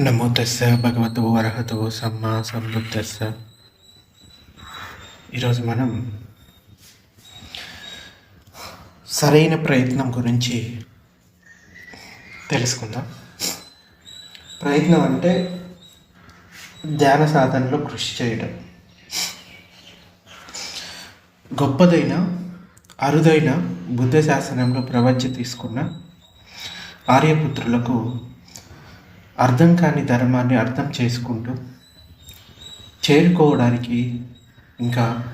నమో తెస్స భగవతో అర్హతో సమ్మా సంబుద్ధస్స ఈరోజు మనం సరైన ప్రయత్నం గురించి తెలుసుకుందాం. ప్రయత్నం అంటే ధ్యాన సాధనలో కృషి చేయడం. గొప్పదైన అరుదైన బుద్ధ శాసనంలో ప్రవచ తీసుకున్న ఆర్యపుత్రులకు అర్థం కాని ధర్మాన్ని అర్థం చేసుకుంటూ చేరుకోవడానికి ఇంకా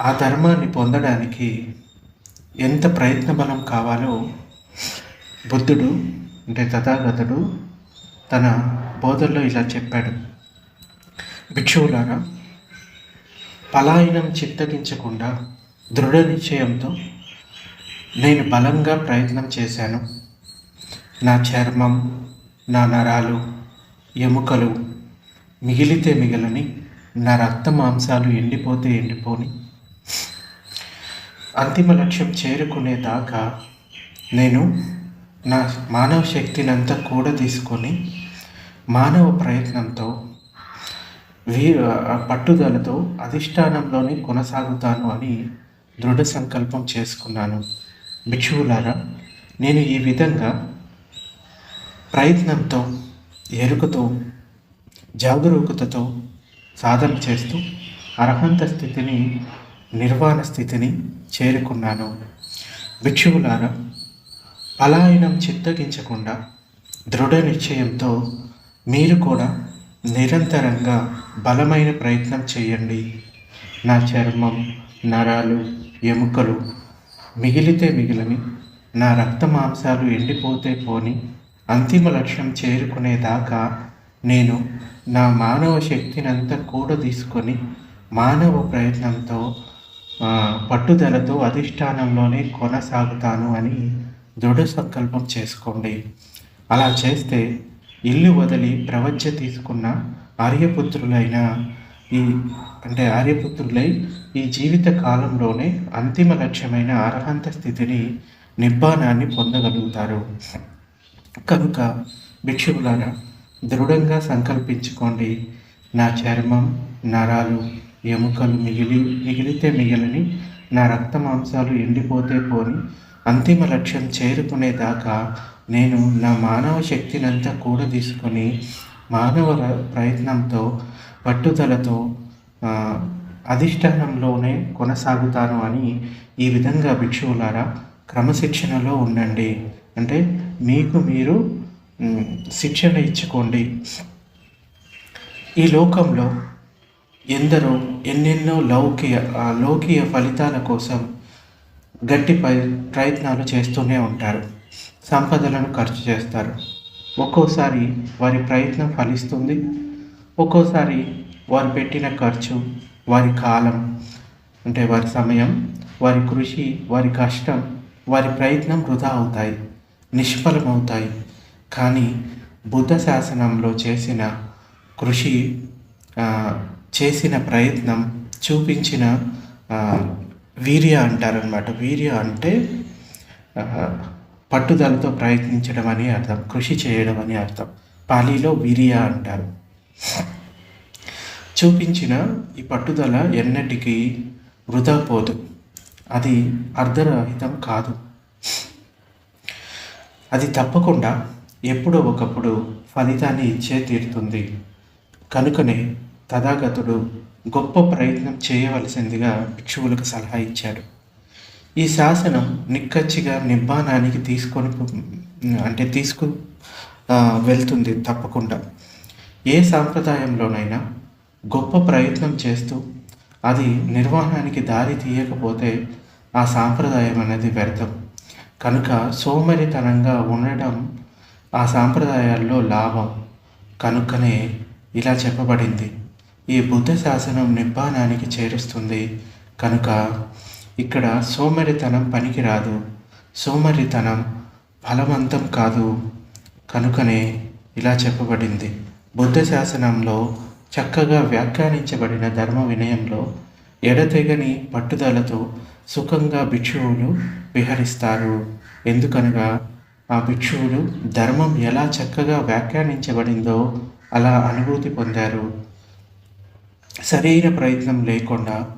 ఆ ధర్మాన్ని పొందడానికి ఎంత ప్రయత్న బలం కావాలో బుద్ధుడు అంటే తథాగతుడు తన బోధల్లో ఇలా చెప్పాడు. భిక్షువులారా పలాయనం చిత్తగించకుండా దృఢ నిశ్చయంతో నేను బలంగా ప్రయత్నం చేశాను. నా చర్మం నా నరాలు ఎముకలు మిగిలితే మిగలని నా రక్త మాంసాలు ఎండిపోతే ఎండిపోని. అంతిమ లక్ష్యం చేరుకునే దాకా నేను నా మానవ శక్తిని అంతా కూడా తీసుకొని మానవ ప్రయత్నంతో వీ పట్టుదలతో అధిష్టానంలోనే కొనసాగుతాను అని దృఢ సంకల్పం చేసుకున్నాను. భిక్షువులారా నేను ఈ విధంగా ప్రయత్నంతో ఎరుకతో జాగరూకతతో సాధన చేస్తూ అర్హంత స్థితిని నిర్వాణ స్థితిని చేరుకున్నాను. భిక్షువులారా పలాయనం చిత్తగించకుండా దృఢ నిశ్చయంతో మీరు కూడా నిరంతరంగా బలమైన ప్రయత్నం చేయండి. నా చర్మం నరాలు ఎముకలు మిగిలితే మిగిలని నా రక్త మాంసాలు ఎండిపోతే పోని అంతిమ లక్ష్యం చేరుకునేదాకా నేను నా మానవ శక్తినంతా కూడా తీసుకొని మానవ ప్రయత్నంతో పట్టుదలతో అధిష్టానంలోనే కొనసాగుతాను అని దృఢ సంకల్పం చేసుకోండి. అలా చేస్తే ఇల్లు వదిలి ప్రవచ్చ తీసుకున్న ఆర్యపుత్రులైన ఈ అంటే ఆర్యపుత్రులై ఈ జీవిత కాలంలోనే అంతిమ లక్ష్యమైన అర్హంత స్థితిని నిబ్బానాన్ని పొందగలుగుతారు. కనుక భిక్షువులారా దృఢంగా సంకల్పించుకోండి. నా చర్మం నరాలు ఎముకలు మిగిలి మిగిలితే మిగిలిని నా రక్త మాంసాలు ఎండిపోతే పోని అంతిమ లక్ష్యం చేరుకునేదాకా నేను నా మానవ శక్తినంతా కూడా తీసుకొని మానవ ప్రయత్నంతో పట్టుదలతో అధిష్టానంలోనే కొనసాగుతాను అని ఈ విధంగా భిక్షువులారా క్రమశిక్షణలో ఉండండి. అంటే మీకు మీరు శిక్షణ ఇచ్చుకోండి. ఈ లోకంలో ఎందరో ఎన్నెన్నో లౌకిక లౌకిక ఫలితాల కోసం గట్టి ప్రయత్నాలు చేస్తూనే ఉంటారు. సంపదలను ఖర్చు చేస్తారు. ఒక్కోసారి వారి ప్రయత్నం ఫలిస్తుంది. ఒక్కోసారి వారు పెట్టిన ఖర్చు వారి కాలం అంటే వారి సమయం వారి కృషి వారి కష్టం వారి ప్రయత్నం వృధా అవుతాయి. నిష్ఫలమవుతాయి. కానీ బుద్ధ శాసనంలో చేసిన కృషి చేసిన ప్రయత్నం చూపించిన వీర్య అంటారనమాట వీర్య అంటే పట్టుదలతో ప్రయత్నించడం అని అర్థం కృషి చేయడం అని అర్థం. పాలీలో వీర్య అంటారు. చూపించిన ఈ పట్టుదల ఎన్నటికీ వృధా పోదు. అది అర్ధరహితం కాదు. అది తప్పకుండా ఎప్పుడో ఒకప్పుడు ఫలితాన్ని ఇచ్చే తీరుతుంది. కనుకనే తథాగతుడు గొప్ప ప్రయత్నం చేయవలసిందిగా భిక్షువులకు సలహా ఇచ్చాడు. ఈ శాసనం నిక్కచ్చిగా నిబ్బానానికి తీసుకొని అంటే తీసుకు వెళ్తుంది తప్పకుండా. ఏ సాంప్రదాయంలోనైనా గొప్ప ప్రయత్నం చేస్తూ అది నిర్వహణానికి దారి తీయకపోతే ఆ సాంప్రదాయం అనేది వ్యర్థం. కనుక సోమరితనంగా ఉండడం ఆ సాంప్రదాయాల్లో లాభం. కనుకనే ఇలా చెప్పబడింది. ఈ బుద్ధ శాసనం నిబ్బానానికి చేరుస్తుంది. కనుక ఇక్కడ సోమరితనం పనికిరాదు. సోమరితనం ఫలవంతం కాదు. కనుకనే ఇలా చెప్పబడింది. బుద్ధ శాసనంలో చక్కగా వ్యాఖ్యానించబడిన ధర్మ వినయంలో ఎడతెగని పట్టుదలతో సుఖంగా భిక్షువులు విహరిస్తారు. ఎందుకనగా ఆ భిక్షువులు ధర్మం ఎలా చక్కగా వ్యాఖ్యానించబడిందో అలా అనుభూతి పొందారు. శరీర ప్రయత్నం లేకుండా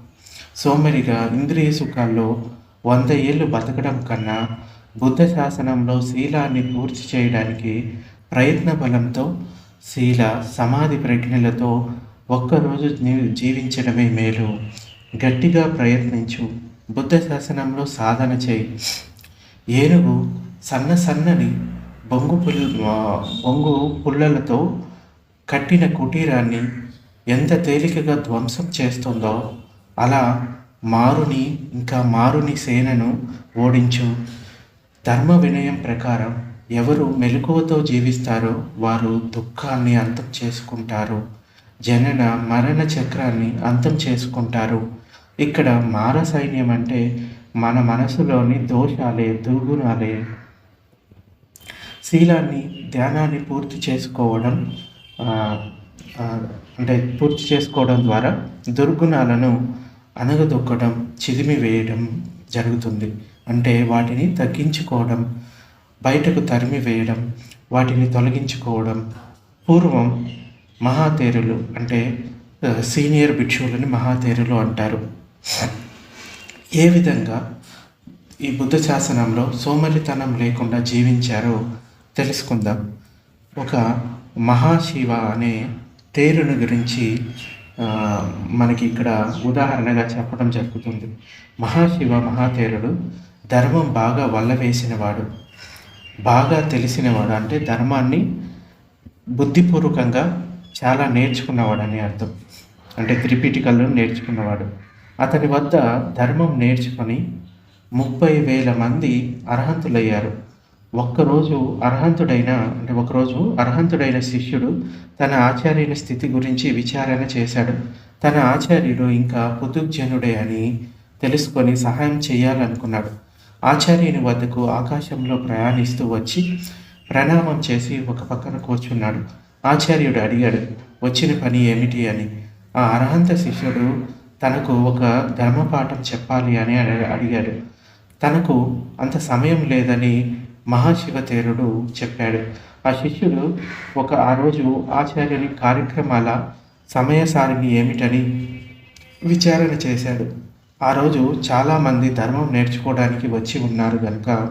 సోమరిగా ఇంద్రియ సుఖాల్లో వంద ఏళ్ళు బతకడం కన్నా బుద్ధ శాసనంలో శీలాన్ని పూర్తి చేయడానికి ప్రయత్న బలంతో శీల సమాధి ప్రజ్ఞలతో ఒక్కరోజు జీవించడమే మేలు. గట్టిగా ప్రయత్నించు. బుద్ధ శాసనంలో సాధన చేయి. ఏనుగు సన్న సన్నని బొంగు పుల్ బొంగు పుల్లలతో కట్టిన కుటీరాన్ని ఎంత తేలికగా ధ్వంసం చేస్తుందో అలా మారుని ఇంకా మారుని సేనను ఓడించు. ధర్మ వినయం ప్రకారం ఎవరు మెలకువతో జీవిస్తారో వారు దుఃఖాన్ని అంతం చేసుకుంటారు. జనన మరణ చక్రాన్ని అంతం చేసుకుంటారు. ఇక్కడ మార సైన్యం అంటే మన మనసులోని దోషాలే దుర్గుణాలే. శీలాన్ని ధ్యానాన్ని పూర్తి చేసుకోవడం అంటే పూర్తి చేసుకోవడం ద్వారా దుర్గుణాలను అనగదొక్కడం చిదిమి వేయడం జరుగుతుంది. అంటే వాటిని తగ్గించుకోవడం బయటకు తరిమి వేయడం వాటిని తొలగించుకోవడం పూర్వం మహాతేరులు అంటే సీనియర్ భిక్షువులని మహాతేరులు అంటారు. ఏ విధంగా ఈ బుద్ధ శాసనంలో సోమరితనం లేకుండా జీవించారో తెలుసుకుందాం. ఒక మహాశివ అనే తేరుని గురించి మనకి ఇక్కడ ఉదాహరణగా చెప్పడం జరుగుతుంది. మహాశివ మహాతేరుడు ధర్మం బాగా వల్లవేసినవాడు. బాగా తెలిసినవాడు అంటే ధర్మాన్ని బుద్ధిపూర్వకంగా చాలా నేర్చుకున్నవాడు అని అర్థం. అంటే త్రిపీఠికల్లో నేర్చుకున్నవాడు. అతని వద్ద ధర్మం నేర్చుకొని ముప్పై వేల మంది అర్హంతులయ్యారు. ఒక్కరోజు అర్హంతుడైన అంటే ఒకరోజు అర్హంతుడైన శిష్యుడు తన ఆచార్యుని స్థితి గురించి విచారణ చేశాడు. తన ఆచార్యుడు ఇంకా పుతుగ్జనుడే అని తెలుసుకొని సహాయం చేయాలనుకున్నాడు. ఆచార్యుని వద్దకు ఆకాశంలో ప్రయాణిస్తూ వచ్చి ప్రణామం చేసి ఒక పక్కన కూర్చున్నాడు. ఆచార్యుడు అడిగాడు వచ్చిన పని ఏమిటి? అని. ఆ అర్హంత శిష్యుడు తనకు ఒక ధర్మపాఠం చెప్పాలి అని అడిగాడు. తనకు అంత సమయం లేదని మహాశివతేరుడు చెప్పాడు. ఆ శిష్యుడు ఒక ఆ రోజు ఆచార్యుని కార్యక్రమాల సమయసారిని ఏమిటని విచారణ చేశాడు. ఆ రోజు చాలామంది ధర్మం నేర్చుకోవడానికి వచ్చి ఉన్నారు కనుక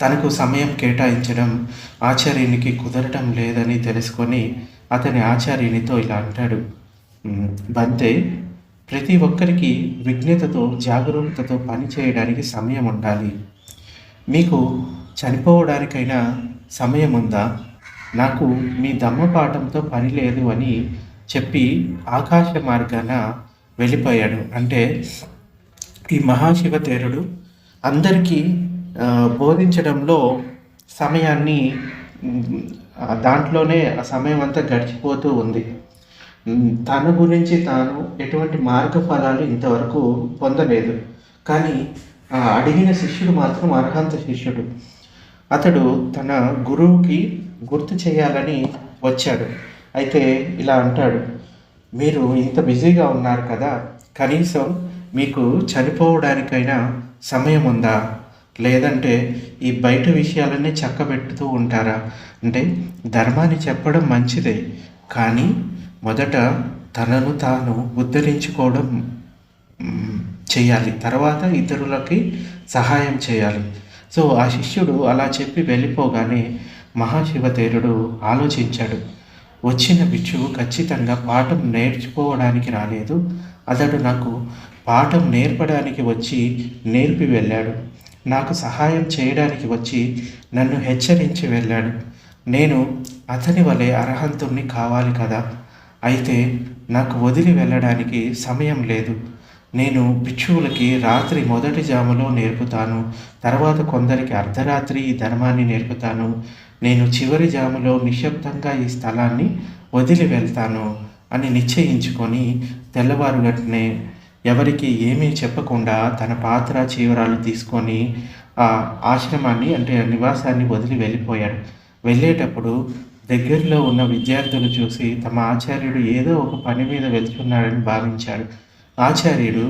తనకు సమయం కేటాయించడం ఆచార్యునికి కుదరటం లేదని తెలుసుకొని అతని ఆచార్యునితో ఇలా అంటాడు. బంతే ప్రతి ఒక్కరికి విజ్ఞతతో జాగరూకతతో పనిచేయడానికి సమయం ఉండాలి. మీకు చనిపోవడానికైనా సమయం ఉందా? నాకు మీ దమ్మపాఠంతో పని లేదు అని చెప్పి ఆకాశ మార్గాన వెళ్ళిపోయాడు. అంటే ఈ మహాశివతేరుడు అందరికీ బోధించడంలో సమయాన్ని దాంట్లోనే ఆ సమయం అంతా గడిచిపోతూ ఉంది. తన గురించి తాను ఎటువంటి మార్గఫలాలు ఇంతవరకు పొందలేదు. కానీ అడిగిన శిష్యుడు మాత్రం అర్హంత శిష్యుడు. అతడు తన గురువుకి గుర్తు చేయాలని వచ్చాడు. అయితే ఇలా అంటాడు మీరు ఇంత బిజీగా ఉన్నారు కదా కనీసం మీకు చనిపోవడానికైనా సమయం ఉందా? లేదంటే ఈ బయట విషయాలన్నీ చక్కబెట్టుతూ ఉంటారా? అంటే ధర్మాన్ని చెప్పడం మంచిదే కానీ మొదట తనను తాను ఉద్ధరించుకోవడం చేయాలి. తర్వాత ఇతరులకి సహాయం చేయాలి. సో ఆ శిష్యుడు అలా చెప్పి వెళ్ళిపోగానే మహాశివతేరుడు ఆలోచించాడు. వచ్చిన బిచ్చువు ఖచ్చితంగా పాఠం నేర్చుకోవడానికి రాలేదు. అతడు నాకు పాఠం నేర్పడానికి వచ్చి నేర్పి వెళ్ళాడు. నాకు సహాయం చేయడానికి వచ్చి నన్ను హెచ్చరించి వెళ్ళాడు. నేను అతని వలె అర్హంతుణ్ణి కావాలి కదా. అయితే నాకు వదిలి వెళ్ళడానికి సమయం లేదు. నేను భిక్షువులకి రాత్రి మొదటి జాములో నేర్పుతాను తర్వాత కొందరికి అర్ధరాత్రి ఈ ధర్మాన్ని నేర్పుతాను. నేను చివరి జాములో నిశ్శబ్దంగా ఈ స్థలాన్ని వదిలి వెళ్తాను అని నిశ్చయించుకొని తెల్లవారుగట్నే ఎవరికి ఏమీ చెప్పకుండా తన పాత్ర చీవరాలు తీసుకొని ఆ ఆశ్రమాన్ని అంటే నివాసాన్ని వదిలి వెళ్ళిపోయాడు. వెళ్ళేటప్పుడు దగ్గరలో ఉన్న విద్యార్థులు చూసి తమ ఆచార్యుడు ఏదో ఒక పని మీద వెళ్తున్నాడని భావించాడు. ఆచార్యుడు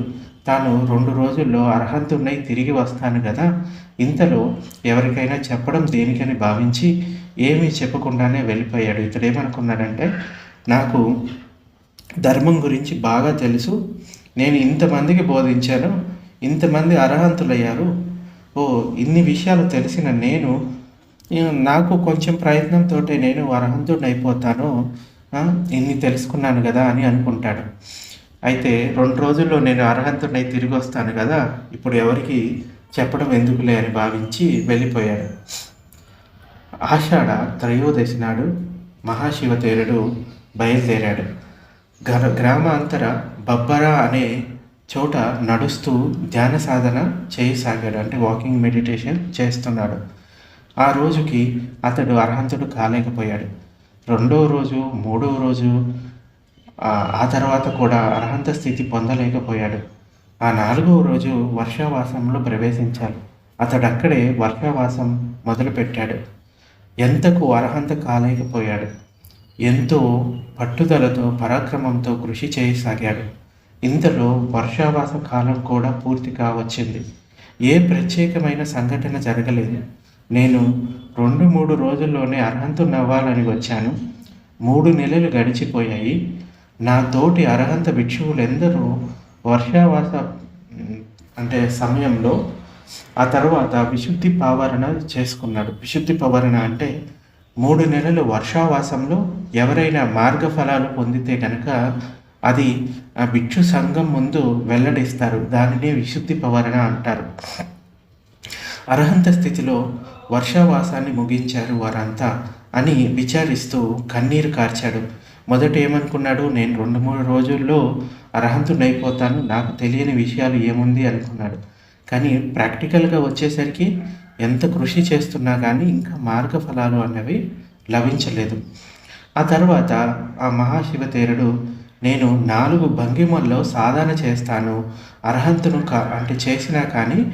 తాను రెండు రోజుల్లో అర్హంతున్నై తిరిగి వస్తాను కదా ఇంతలో ఎవరికైనా చెప్పడం దేనికని భావించి ఏమీ చెప్పకుండానే వెళ్ళిపోయాడు. ఇతడు ఏమనుకున్నాడంటే నాకు ధర్మం గురించి బాగా తెలుసు నేను ఇంతమందికి బోధించాను ఇంతమంది అర్హంతులయ్యారు. ఓ ఇన్ని విషయాలు తెలిసిన నేను నాకు కొంచెం ప్రయత్నంతో నేను అర్హంతుడిని అయిపోతాను ఇన్ని తెలుసుకున్నాను కదా అని అనుకుంటాడు. అయితే రెండు రోజుల్లో నేను అర్హంతుడినై తిరిగి వస్తాను కదా ఇప్పుడు ఎవరికి చెప్పడం ఎందుకులే అని భావించి వెళ్ళిపోయాడు. ఆషాఢ త్రయోదశి నాడు మహాశివతేరుడు బయలుదేరాడు. గ్ర గ్రామాంతర బబ్బరా అనే చోట నడుస్తూ ధ్యాన సాధన చేయసాగాడు. అంటే వాకింగ్ మెడిటేషన్ చేస్తున్నాడు. ఆ రోజుకి అతడు అర్హంతుడు కాలేకపోయాడు. రెండో రోజు మూడో రోజు ఆ తర్వాత కూడా అర్హంత స్థితి పొందలేకపోయాడు. ఆ నాలుగవ రోజు వర్షావాసంలో ప్రవేశించాలి అతడు అక్కడే వర్షావాసం మొదలుపెట్టాడు. ఎంతకు అర్హంత కాలేకపోయాడు? ఎంతో పట్టుదలతో పరాక్రమంతో కృషి చేయసాగాడు. ఇంతలో వర్షావాస కాలం కూడా పూర్తి కావచ్చింది. ఏ ప్రత్యేకమైన సంఘటన జరగలేదు. నేను రెండు మూడు రోజుల్లోనే అర్హంతునవ్వాలని వచ్చాను. మూడు నెలలు గడిచిపోయాయి. నా తోటి అర్హంత భిక్షువులెందరూ వర్షావాస అంటే సమయంలో ఆ తర్వాత విశుద్ధి పావరణ చేసుకున్నాడు. విశుద్ధి పవరణ అంటే మూడు నెలలు వర్షావాసంలో ఎవరైనా మార్గఫలాలు పొందితే కనుక అది ఆ భిక్షు సంఘం ముందు వెల్లడిస్తారు. దానిని విశుద్ధి పవరణ అంటారు. అర్హంత స్థితిలో వర్షావాసాన్ని ముగించారు వారంతా అని విచారిస్తూ కన్నీరు కార్చాడు. మొదట ఏమనుకున్నాడు? నేను రెండు మూడు రోజుల్లో అర్హంతుడైపోతాను. నాకు తెలియని విషయాలు ఏముంది? అనుకున్నాడు. కానీ ప్రాక్టికల్గా వచ్చేసరికి ఎంత కృషి చేస్తున్నా కానీ ఇంకా మార్గ ఫలాలు అన్నవి లభించలేదు. ఆ తర్వాత ఆ మహాశివతేరుడు నేను నాలుగు భంగిమల్లో సాధన చేస్తాను అర్హంతును కా అంటే చేసినా కానీ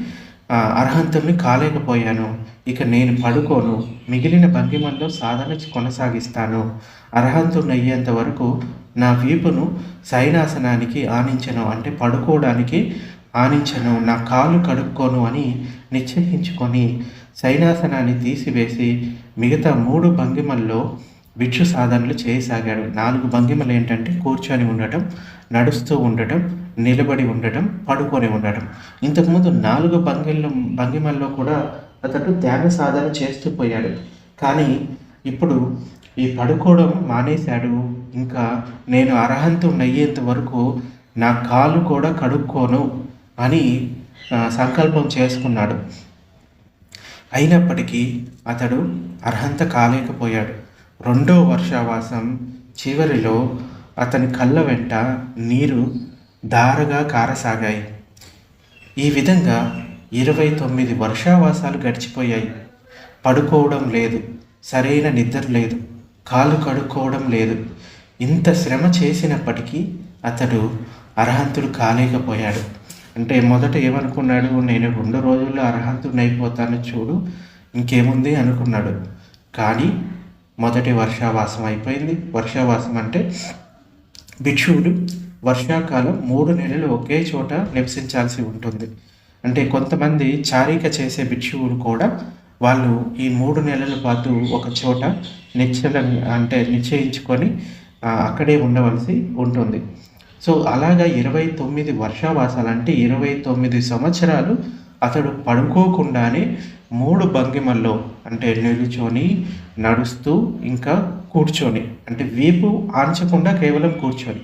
అర్హంతుని కాలేకపోయాను. ఇక నేను పడుకోను. మిగిలిన భంగిమల్లో సాధన కొనసాగిస్తాను. అర్హంతుని అయ్యేంత వరకు నా వీపును సైనాసనానికి ఆనించను. అంటే పడుకోవడానికి ఆనించను. నా కాలు కడుక్కోను అని నిశ్చయించుకొని సైనాసనాన్ని తీసివేసి మిగతా మూడు భంగిమల్లో భిక్షు సాధనలు చేయసాగాడు. నాలుగు భంగిమలు ఏంటంటే కూర్చొని ఉండటం నడుస్తూ ఉండటం నిలబడి ఉండటం పడుకొని ఉండటం. ఇంతకుముందు నాలుగు భంగిల్లో భంగిమల్లో కూడా అతడు ధ్యాన సాధన చేస్తూ పోయాడు. కానీ ఇప్పుడు ఈ పడుకోవడం మానేశాడు. ఇంకా నేను అర్హంతం అయ్యేంత వరకు నా కాలు కూడా కడుక్కోను అని సంకల్పం చేసుకున్నాడు. అయినప్పటికీ అతడు అర్హంత కాలేకపోయాడు. రెండో వర్షావాసం చివరిలో అతని కళ్ళ వెంట నీరు దారగా కారసాగాయి. ఈ విధంగా ఇరవై తొమ్మిది వర్షావాసాలు గడిచిపోయాయి. పడుకోవడం లేదు. సరైన నిద్ర లేదు. కాలు కడుక్కోవడం లేదు. ఇంత శ్రమ చేసినప్పటికీ అతడు అర్హంతుడు కాలేకపోయాడు. అంటే మొదట ఏమనుకున్నాడు? నేను రెండు రోజుల్లో అర్హంతుడిని అయిపోతాను చూడు. ఇంకేముంది? అనుకున్నాడు. కానీ మొదటి వర్షావాసం అయిపోయింది. వర్షావాసం అంటే భిక్షువుడు వర్షాకాలం మూడు నెలలు ఒకే చోట నివసించాల్సి ఉంటుంది. అంటే కొంతమంది చారిక చేసే భిక్షువులు కూడా వాళ్ళు ఈ మూడు నెలల పాటు ఒక చోట నిశ్చల అంటే నిశ్చయించుకొని అక్కడే ఉండవలసి ఉంటుంది. సో అలాగా ఇరవై తొమ్మిది వర్షావాసాలు అంటే ఇరవై తొమ్మిది సంవత్సరాలు అతడు పడుకోకుండానే మూడు భంగిమల్లో అంటే నిలుచొని నడుస్తూ ఇంకా కూర్చొని అంటే వీపు ఆంచకుండా కేవలం కూర్చొని.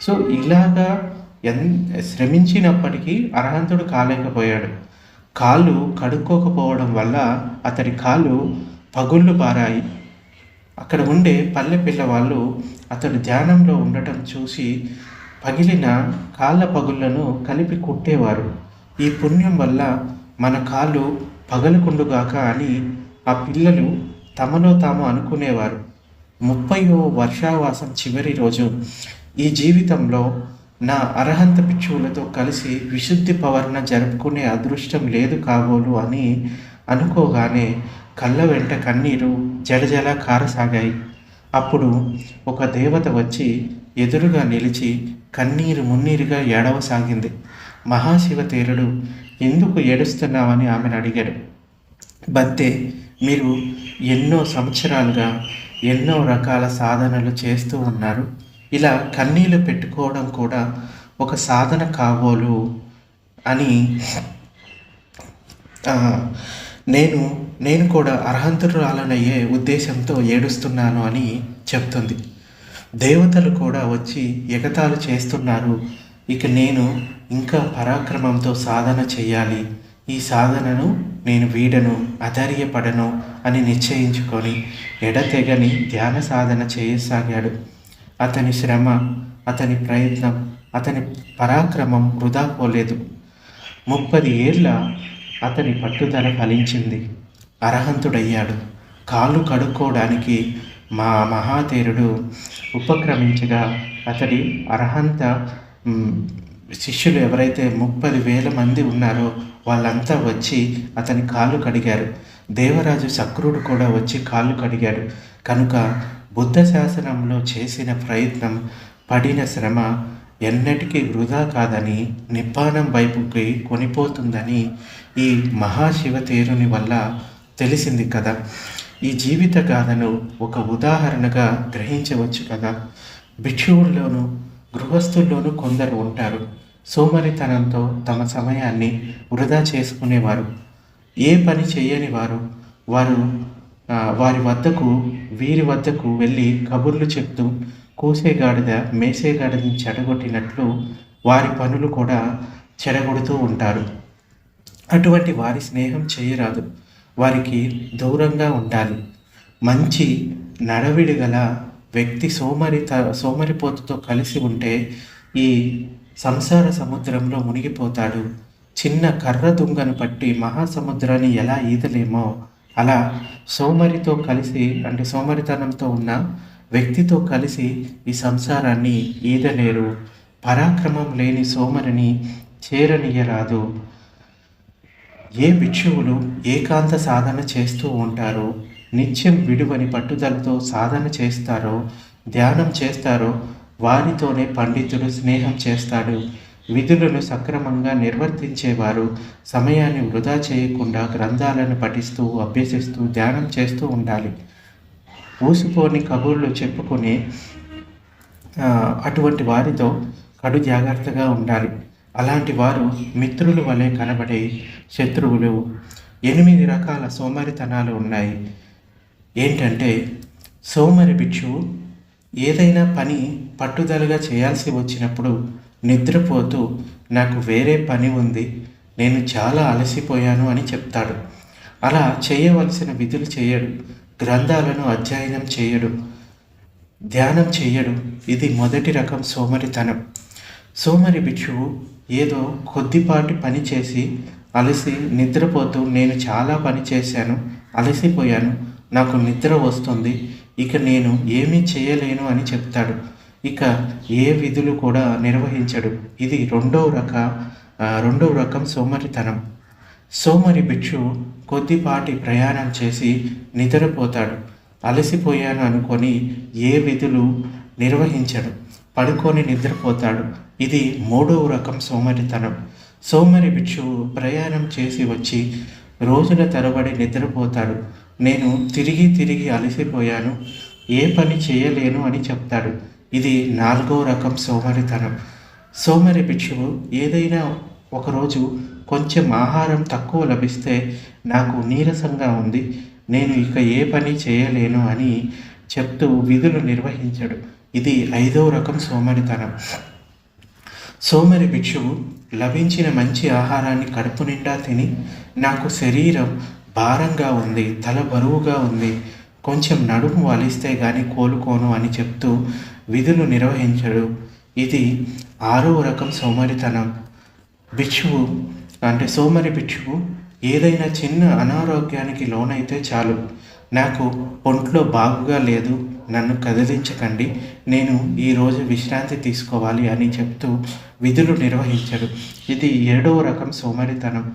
సో ఇలాగా ఎన్ శ్రమించినప్పటికీ అర్హంతుడు కాలేకపోయాడు. కాళ్ళు కడుక్కోకపోవడం వల్ల అతడి కాళ్ళు పగుళ్ళు పారాయి. అక్కడ ఉండే పల్లె పిల్లవాళ్ళు అతడు ధ్యానంలో ఉండటం చూసి పగిలిన కాళ్ళ పగుళ్ళను కలిపి కుట్టేవారు. ఈ పుణ్యం వల్ల మన కాళ్ళు పగలకుండుగాక అని ఆ పిల్లలు తమలో తాము అనుకునేవారు. ముప్పయో వర్షావాసం చివరి రోజు ఈ జీవితంలో నా అర్హంత పిచ్చువులతో కలిసి విశుద్ధి పవర్ణ జరుపుకునే అదృష్టం లేదు కాబోలు అని అనుకోగానే కళ్ళ వెంట కన్నీరు జడజల కారసాగాయి. అప్పుడు ఒక దేవత వచ్చి ఎదురుగా నిలిచి కన్నీరు మున్నీరుగా ఏడవసాగింది. మహాశివతేరుడు ఎందుకు ఏడుస్తున్నావని ఆమెను అడిగాడు. బంతే మీరు ఎన్నో సంవత్సరాలుగా ఎన్నో రకాల సాధనలు చేస్తూ ఉన్నారు. ఇలా కన్నీళ్ళు పెట్టుకోవడం కూడా ఒక సాధన కాబోలు అని నేను నేను కూడా అర్హంతురాలనయ్యే ఉద్దేశంతో ఏడుస్తున్నాను అని చెప్తుంది. దేవతలు కూడా వచ్చి ఎగతాలు చేస్తున్నారు. ఇక నేను ఇంకా పరాక్రమంతో సాధన చేయాలి ఈ సాధనను నేను వీడను అధైర్యపడను అని నిశ్చయించుకొని ఎడతెగని ధ్యాన సాధన చేయసాగాడు. అతని శ్రమ అతని ప్రయత్నం అతని పరాక్రమం వృధా పోలేదు. ముప్పది ఏళ్ళ అతని పట్టుదల ఫలించింది. అర్హంతుడయ్యాడు. కాళ్ళు కడుక్కోవడానికి మా మహాతేరుడు ఉపక్రమించగా అతడి అర్హంత శిష్యులు ఎవరైతే ముప్పది వేల మంది ఉన్నారో వాళ్ళంతా వచ్చి అతని కాళ్ళు కడిగారు. దేవరాజు సక్రుడు కూడా వచ్చి కాళ్ళు కడిగాడు. కనుక బుద్ధ శాసనంలో చేసిన ప్రయత్నం పడిన శ్రమ ఎన్నటికీ వృధా కాదని నిబ్బానం వైపుకి కొనిపోతుందని ఈ మహాశివ తేరుని వల్ల తెలిసింది కదా. ఈ జీవిత గాథను ఒక ఉదాహరణగా గ్రహించవచ్చు కదా. భిక్షువుల్లోనూ గృహస్థుల్లోనూ కొందరు ఉంటారు. సోమరితనంతో తమ సమయాన్ని వృధా చేసుకునేవారు. ఏ పని చేయని వారు వారు వారి వద్దకు వీరి వద్దకు వెళ్ళి కబుర్లు చెప్తూ కోసేగాడిద మేసేగాడిని చెడగొట్టినట్లు వారి పనులు కూడా చెడగొడుతూ ఉంటారు. అటువంటి వారి స్నేహం చేయరాదు. వారికి దూరంగా ఉండాలి. మంచి నడవిడి గల వ్యక్తి సోమరిత సోమరిపోతుతో కలిసి ఉంటే ఈ సంసార సముద్రంలో మునిగిపోతాడు. చిన్న కర్ర దుంగను పట్టి మహాసముద్రాన్ని ఎలా ఈదలేమో అలా సోమరితో కలిసి అంటే సోమరితనంతో ఉన్న వ్యక్తితో కలిసి ఈ సంసారాన్ని ఈదలేరు. పరాక్రమం లేని సోమరిని చేరనీయరాదు. ఏ భిక్షువులు ఏకాంత సాధన చేస్తూ ఉంటారో నిత్యం విడువని పట్టుదలతో సాధన చేస్తారో ధ్యానం చేస్తారో వారితోనే పండితుడు స్నేహం చేస్తాడు. విధులను సక్రమంగా నిర్వర్తించేవారు సమయాన్ని వృధా చేయకుండా గ్రంథాలను పఠిస్తూ అభ్యసిస్తూ ధ్యానం చేస్తూ ఉండాలి. ఊసిపోని కబుర్లు చెప్పుకుని అటువంటి వారితో కడు జాగ్రత్తగా ఉండాలి. అలాంటి వారు మిత్రుల వలె కనబడే శత్రువులు. ఎనిమిది రకాల సోమరితనాలు ఉన్నాయి. ఏంటంటే సోమరి భిక్షువు ఏదైనా పని పట్టుదలగా చేయాల్సి వచ్చినప్పుడు నిద్రపోతూ నాకు వేరే పని ఉంది నేను చాలా అలసిపోయాను అని చెప్తాడు. అలా చేయవలసిన విధులు చేయడు. గ్రంథాలను అధ్యయనం చేయడు. ధ్యానం చేయడు. ఇది మొదటి రకం సోమరితనం. సోమరి భిక్షువు ఏదో కొద్దిపాటి పని చేసి అలసి నిద్రపోతూ నేను చాలా పని చేశాను అలసిపోయాను నాకు నిద్ర వస్తుంది ఇక నేను ఏమీ చేయలేను అని చెప్తాడు. ఇక ఏ విధులు కూడా నిర్వహించడు. ఇది రెండవ రక రెండవ రకం సోమరితనం. సోమరి భిక్షు కొద్దిపాటి ప్రయాణం చేసి నిద్రపోతాడు. అలసిపోయాను అనుకొని ఏ విధులు నిర్వహించడు. పడుకొని నిద్రపోతాడు. ఇది మూడవ రకం సోమరితనం. సోమరి భిక్షువు ప్రయాణం చేసి వచ్చి రోజుల తరబడి నిద్రపోతాడు. నేను తిరిగి తిరిగి అలసిపోయాను. ఏ పని చేయలేను అని చెప్తాడు. ఇది నాలుగో రకం సోమరితనం. సోమరి భిక్షువు ఏదైనా ఒకరోజు కొంచెం ఆహారం తక్కువ లభిస్తే నాకు నీరసంగా ఉంది నేను ఇక ఏ పని చేయలేను అని చెప్తూ విధులు నిర్వహించడు. ఇది ఐదో రకం సోమరితనం. సోమరి భిక్షువు లభించిన మంచి ఆహారాన్ని కడుపు నిండా తిని నాకు శరీరం భారంగా ఉంది తల బరువుగా ఉంది కొంచెం నడుము వాలిస్తే గాని కోలుకోను అని చెప్తూ విధులు నిర్వహించడు. ఇది ఆరో రకం సోమరితనం. భిక్షువు అంటే సోమరి భిక్షువు ఏదైనా చిన్న అనారోగ్యానికి లోనైతే చాలు. నాకు ఒంట్లో బాగుగా లేదు నన్ను కదిలించకండి నేను ఈరోజు విశ్రాంతి తీసుకోవాలి అని చెప్తూ విధులు నిర్వహించడు. ఇది ఏడవ రకం సోమరితనం.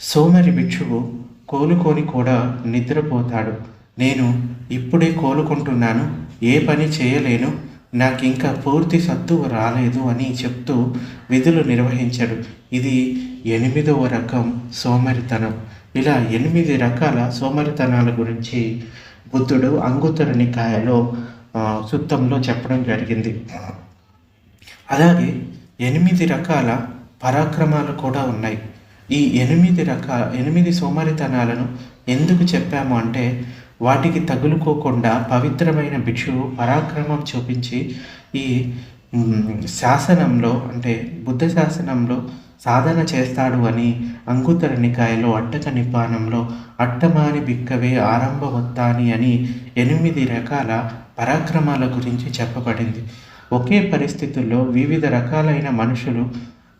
సోమరి భిక్షువు కోలుకొని కూడా నిద్రపోతాడు. నేను ఇప్పుడే కోలుకుంటున్నాను ఏ పని చేయలేను నాకు ఇంకా పూర్తి సత్తువ రాలేదు అని చెప్తూ విధులు నిర్వహించాడు. ఇది ఎనిమిదవ రకం సోమరితనం. ఇలా ఎనిమిది రకాల సోమరితనాల గురించి బుద్ధుడు అంగుతర నికాయలో సుత్తంలో చెప్పడం జరిగింది. అలాగే ఎనిమిది రకాల పరాక్రమాలు కూడా ఉన్నాయి. ఈ ఎనిమిది రకాల ఎనిమిది సోమరితనాలను ఎందుకు చెప్పాము అంటే వాటికి తగులుకోకుండా పవిత్రమైన భిక్షువు పరాక్రమం చూపించి ఈ శాసనంలో అంటే బుద్ధ శాసనంలో సాధన చేస్తాడు అని అంకుతర నికాయలో అట్టక నిపానంలో అట్టమాని బిక్కవే ఆరంభవత్తాని అని ఎనిమిది రకాల పరాక్రమాల గురించి చెప్పబడింది. ఒకే పరిస్థితుల్లో వివిధ రకాలైన మనుషులు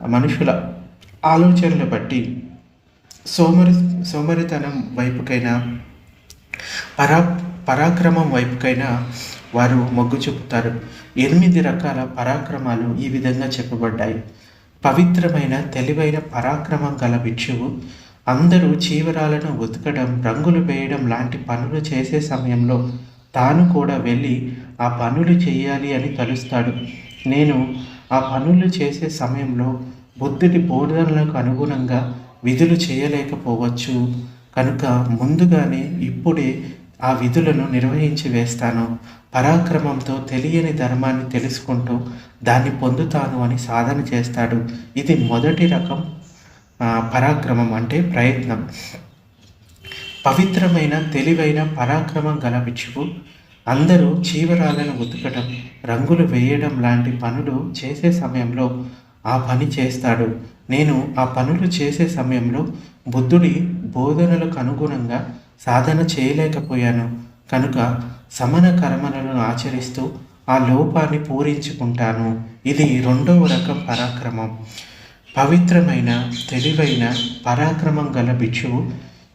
మనుషుల ఆలోచనలు బట్టి సోమరి సోమరితనం వైపుకైనా పరా పరాక్రమం వైపుకైనా వారు మొగ్గు చూపుతారు. ఎనిమిది రకాల పరాక్రమాలు ఈ విధంగా చెప్పబడ్డాయి. పవిత్రమైన తెలివైన పరాక్రమం గల భిక్షువు అందరూ చీవరాలను ఉతకడం రంగులు వేయడం లాంటి పనులు చేసే సమయంలో తాను కూడా వెళ్ళి ఆ పనులు చేయాలి అని తలుస్తాడు. నేను ఆ పనులు చేసే సమయంలో బుద్ధుడి బోధనలకు అనుగుణంగా విధులు చేయలేకపోవచ్చు. కనుక ముందుగానే ఇప్పుడే ఆ విధులను నిర్వహించి వేస్తాను. పరాక్రమంతో తెలియని ధర్మాన్ని తెలుసుకుంటూ దాన్ని పొందుతాను అని సాధన చేస్తాడు. ఇది మొదటి రకం పరాక్రమం అంటే ప్రయత్నం. పవిత్రమైన తెలివైన పరాక్రమం గల భిక్షువు అందరూ చీవరాలను ఉతకడం రంగులు వేయడం లాంటి పనులు చేసే సమయంలో ఆ పని చేస్తాడు. నేను ఆ పనులు చేసే సమయంలో బుద్ధుడి బోధనలకు అనుగుణంగా సాధన చేయలేకపోయాను. కనుక సమన కర్మలను ఆచరిస్తూ ఆ లోపాన్ని పూరించుకుంటాను. ఇది రెండవ రకం పరాక్రమం. పవిత్రమైన తెలివైన పరాక్రమం గల భిక్షువు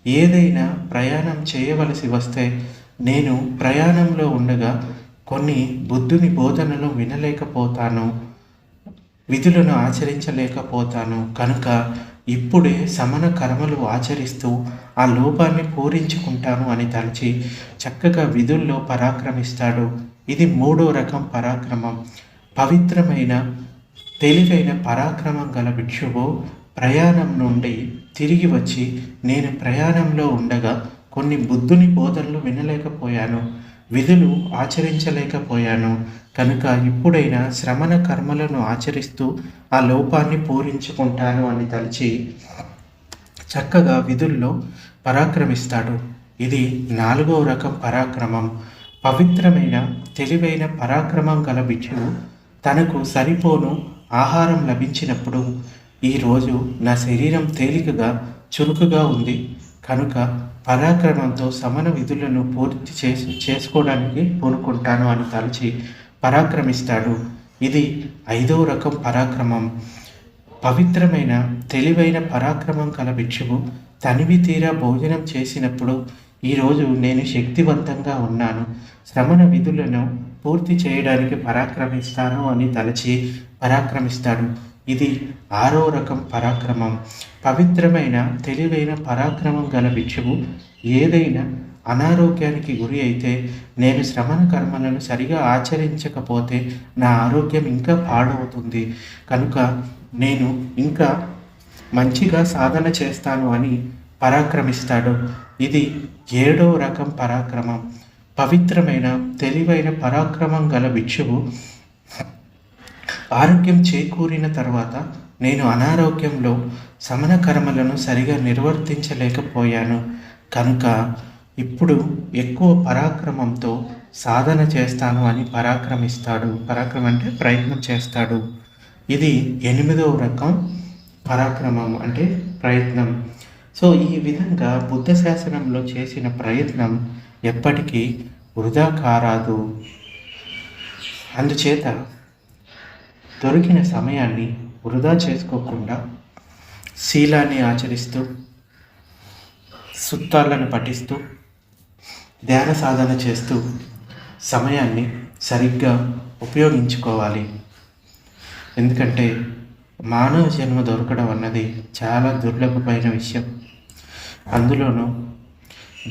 ఏదైనా ప్రయాణం చేయవలసి వస్తే నేను ప్రయాణంలో ఉండగా కొన్ని బుద్ధుని బోధనలు వినలేకపోతాను. విధులను ఆచరించలేకపోతాను. కనుక ఇప్పుడే సమన కర్మలు ఆచరిస్తూ ఆ లోపాన్ని పూరించుకుంటాను అని తలచి చక్కగా విధుల్లో పరాక్రమిస్తాడు. ఇది మూడో రకం పరాక్రమం. పవిత్రమైన తెలివైన పరాక్రమం గల భిక్షువు ప్రయాణం నుండి తిరిగి వచ్చి నేను ప్రయాణంలో ఉండగా కొన్ని బుద్ధుని బోధనలు వినలేకపోయాను. విధులు ఆచరించలేకపోయాను. కనుక ఇప్పుడైనా శ్రమణ కర్మలను ఆచరిస్తూ ఆ లోపాన్ని పూరించుకుంటాను అని తలిచి చక్కగా విధుల్లో పరాక్రమిస్తాడు. ఇది నాలుగవ రకం పరాక్రమం. పవిత్రమైన తెలివైన పరాక్రమం గల బిడ్డలు తనకు సరిపోను ఆహారం లభించినప్పుడు ఈరోజు నా శరీరం తేలికగా చురుకుగా ఉంది. కనుక పరాక్రమంతో సమన విధులను పూర్తి చేసి చేసుకోవడానికి పూనుకుంటాను అని తలచి పరాక్రమిస్తాడు. ఇది ఐదవ రకం పరాక్రమం. పవిత్రమైన తెలివైన పరాక్రమం కల భిక్షువు తనివి తీరా భోజనం చేసినప్పుడు ఈరోజు నేను శక్తివంతంగా ఉన్నాను. శ్రమణ విధులను పూర్తి చేయడానికి పరాక్రమిస్తాను అని తలచి పరాక్రమిస్తాడు. ఇది ఆరో రకం పరాక్రమం. పవిత్రమైన తెలివైన పరాక్రమం గల భిక్షువు ఏదైనా అనారోగ్యానికి గురి అయితే నేను శ్రమణ కర్మలను సరిగా ఆచరించకపోతే నా ఆరోగ్యం ఇంకా పాడవుతుంది. కనుక నేను ఇంకా మంచిగా సాధన చేస్తాను అని పరాక్రమిస్తాడు. ఇది ఏడో రకం పరాక్రమం. పవిత్రమైన తెలివైన పరాక్రమం గల భిక్షువు ఆరోగ్యం చేకూరిన తర్వాత నేను అనారోగ్యంలో సమన కర్మలను సరిగా నిర్వర్తించలేకపోయాను. కనుక ఇప్పుడు ఎక్కువ పరాక్రమంతో సాధన చేస్తాను అని పరాక్రమిస్తాడు. పరాక్రమం అంటే ప్రయత్నం చేస్తాడు. ఇది ఎనిమిదవ రకం పరాక్రమం అంటే ప్రయత్నం. సో ఈ విధంగా బుద్ధ శాసనంలో చేసిన ప్రయత్నం ఎప్పటికీ వృధా కారాదు. అందుచేత దొరికిన సమయాన్ని వృధా చేసుకోకుండా శీలాన్ని ఆచరిస్తూ సుత్తాలను పఠిస్తూ ధ్యాన సాధన చేస్తూ సమయాన్ని సరిగ్గా ఉపయోగించుకోవాలి. ఎందుకంటే మానవ జన్మ దొరకడం అన్నది చాలా దుర్లభమైన విషయం. అందులోనూ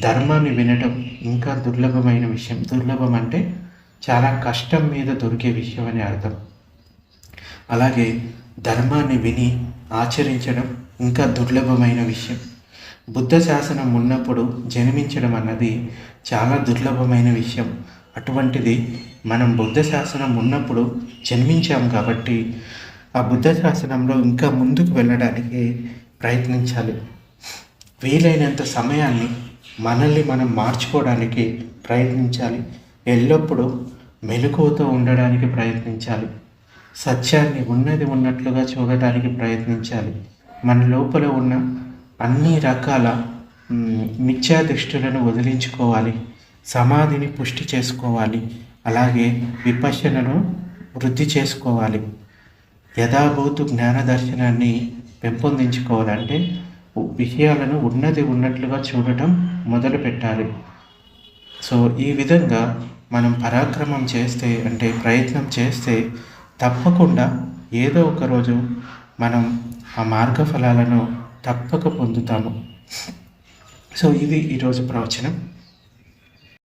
ధర్మాన్ని వినడం ఇంకా దుర్లభమైన విషయం. దుర్లభం అంటే చాలా కష్టం మీద దొరికే విషయం అని అర్థం. అలాగే ధర్మాన్ని విని ఆచరించడం ఇంకా దుర్లభమైన విషయం. బుద్ధ శాసనం ఉన్నప్పుడు జన్మించడం అన్నది చాలా దుర్లభమైన విషయం. అటువంటిది మనం బుద్ధ శాసనం ఉన్నప్పుడు జన్మించాం కాబట్టి ఆ బుద్ధ శాసనంలో ఇంకా ముందుకు వెళ్ళడానికి ప్రయత్నించాలి. వీలైనంత సమయాన్ని మనల్ని మనం మార్చుకోవడానికి ప్రయత్నించాలి. ఎల్లప్పుడూ మెలకువతో ఉండడానికి ప్రయత్నించాలి. సత్యాన్ని ఉన్నది ఉన్నట్లుగా చూడటానికి ప్రయత్నించాలి. మన లోపల ఉన్న అన్ని రకాల మిథ్యా దృష్టులను వదిలించుకోవాలి. సమాధిని పుష్టి చేసుకోవాలి. అలాగే విపశనను వృద్ధి చేసుకోవాలి. యథాభూతు జ్ఞాన దర్శనాన్ని పెంపొందించుకోవాలంటే విషయాలను ఉన్నది ఉన్నట్లుగా చూడటం మొదలు పెట్టాలి. సో ఈ విధంగా మనం పరాక్రమం చేస్తే అంటే ప్రయత్నం చేస్తే తప్పకుండా ఏదో ఒక రోజు మనం ఆ మార్గ ఫలాలను తప్పక పొందుతాము. సో ఇది ఈరోజు ప్రవచనం.